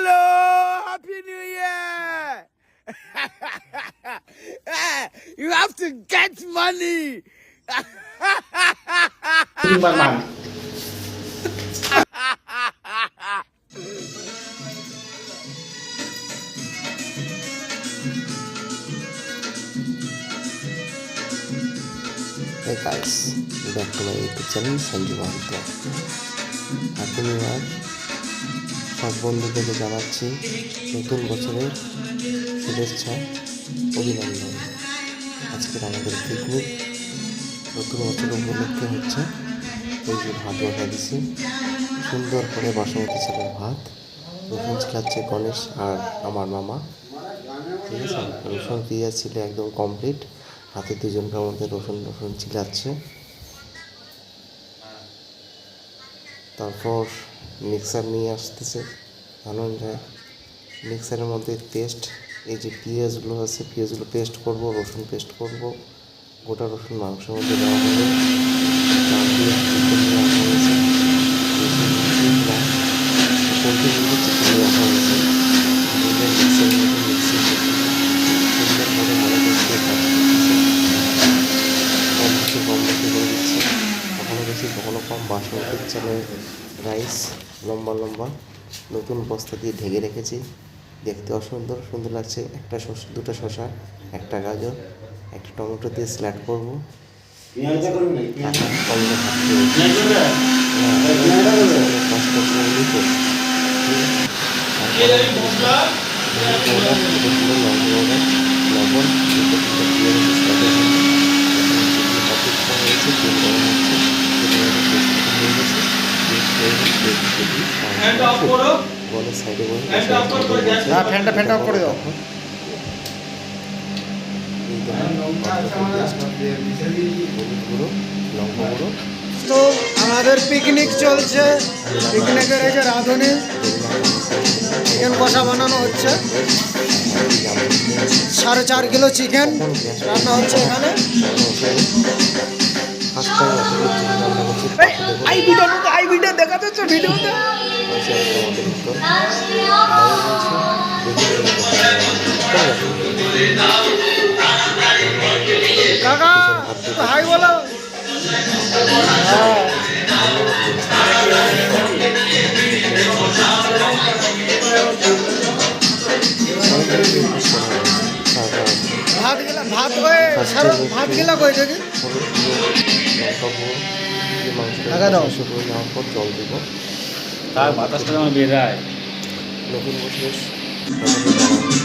Hello, Happy New Year! you have to get money. Timberman. Hey guys, welcome back to my YouTube channel Sanju Happy New Year! সব বন্ধুদেরকে জানাচ্ছি নতুন বছরের শুভেচ্ছা, অভিনন্দন। আজকের আমাদের পিকনিক নতুন বছর উপলক্ষে হচ্ছে এই যে ভাত বসা দিছি। সুন্দর করে বাসমতি চালের ভাত। রসুন ছিলাচ্ছে গণেশ আর আমার মামা। ঠিক আছে? রসুন পেঁয়াজ ছিল একদম কমপ্লিট হাতে দুজনকার মধ্যে রসুন রসুন চিলাচ্ছে তারপর মিক্সার নিয়ে আসতেছে। ধনঞ্জয় মিক্সারের মধ্যে পেস্ট এই যে পেঁয়াজগুলো আছে, পেঁয়াজগুলো পেস্ট করব, রসুন পেস্ট করব, গোটা রসুন মাংসের মধ্যে দেওয়া হবে চাল দিয়ে চিকেন নিয়ে আসা হয়েছে পোলট্রি মুরগি চিকেন নিয়ে আসা হয়েছে মিক্সারের মধ্যে মিক্সি সুন্দর করে মনে করছে কাজ করতেছে কম বেশি কম বেশি করে দিচ্ছে কখনো বেশি কখনো কম বাসমতি চালের রাইস লম্বা লম্বা। নতুন বস্তা দিয়ে ঢেকে রেখেছি। দেখতে অসুন্দর সুন্দর লাগছে। একটা শসা দুটো শসা একটা গাজর একটা টমেটো দিয়ে স্ল্যাড করবি না টাকা কম করে থাকতে হবে। পেঁয়াজ করবে না? কাজ করতে হবে তো। তারপরে হলুদ powder, ছোটো ছোটো লঙ্কা powder, লবণ দুটো তিনটে দিয়ে রেখে স্ল্যাডের জন্য এখানে যেগুলো পাতি খাওয়া হয়েছে তেল গরম হচ্ছে তেল গরম পেস্ট হয়ে গেছে পেস্ট হয়ে গেছে ফ্যানটা অফ করো। বলের সাইডে না, ফ্যানটা- ফ্যানটা অফ করে দাও। তো আমাদের পিকনিক চলছে। পিকনিকের এই যে রাঁধুনি চিকেন কষা বানানো হচ্ছে। সাড়ে চার কিলো চিকেন রান্না হচ্ছে এখানে। ফার্স্ট টাইম আসলে চিকেন রান্না করছি আই ভিডিও আই ভিডিও দেখা যাচ্ছে ভিডিওতে হয়েছে আমাদের উত্তর। কাকা হাই বলো। ভাত গেলা ভাত হয়ে ভাত গেলা কই দেখি টাকা দাও। শুরু নেওয়ার পর জল দেবো তার বাতাসটা আমার বেরায় নতুন বছরের জানানো